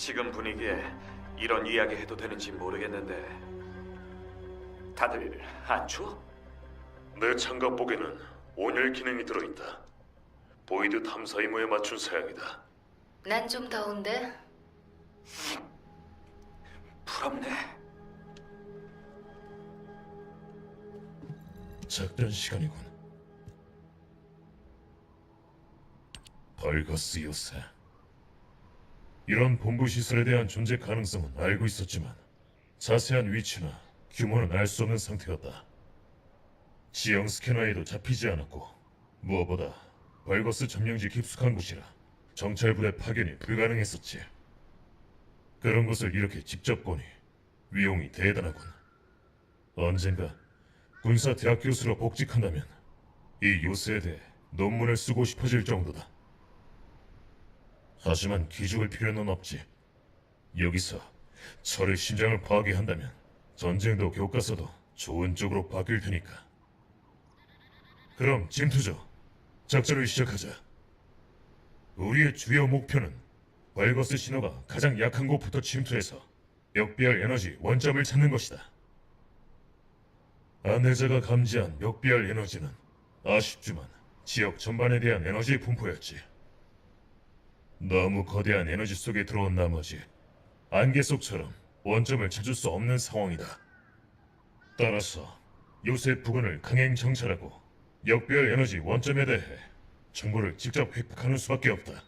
지금 분위기에 이런 이야기 해도 되는지 모르겠는데 다들 안 추워? 내 장갑복에는 온열 기능이 들어있다. 보이드 탐사 임무에 맞춘 사양이다. 난 좀 더운데 부럽네. 작전 시간이군. 벌거스 요새. 이런 본부 시설에 대한 존재 가능성은 알고 있었지만 자세한 위치나 규모는 알 수 없는 상태였다. 지형 스캐너에도 잡히지 않았고 무엇보다 벌거스 점령지 깊숙한 곳이라 정찰 부대 파견이 불가능했었지. 그런 곳을 이렇게 직접 보니 위용이 대단하군. 언젠가 군사 대학 교수로 복직한다면 이 요새에 대해 논문을 쓰고 싶어질 정도다. 하지만 기죽을 필요는 없지. 여기서 철의 심장을 파괴한다면 전쟁도 교과서도 좋은 쪽으로 바뀔 테니까. 그럼 진투조, 작전을 시작하자. 우리의 주요 목표는 벌거스 신호가 가장 약한 곳부터 침투해서 역비할 에너지 원점을 찾는 것이다. 안내자가 감지한 역비할 에너지는 아쉽지만 지역 전반에 대한 에너지 분포였지. 너무 거대한 에너지 속에 들어온 나머지 안개 속처럼 원점을 찾을 수 없는 상황이다. 따라서 요새 부근을 강행 정찰하고 역별 에너지 원점에 대해 정보를 직접 획득하는 수밖에 없다.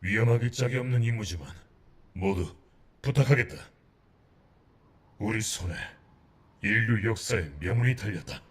위험하기 짝이 없는 임무지만 모두 부탁하겠다. 우리 손에 인류 역사의 명운이 달렸다.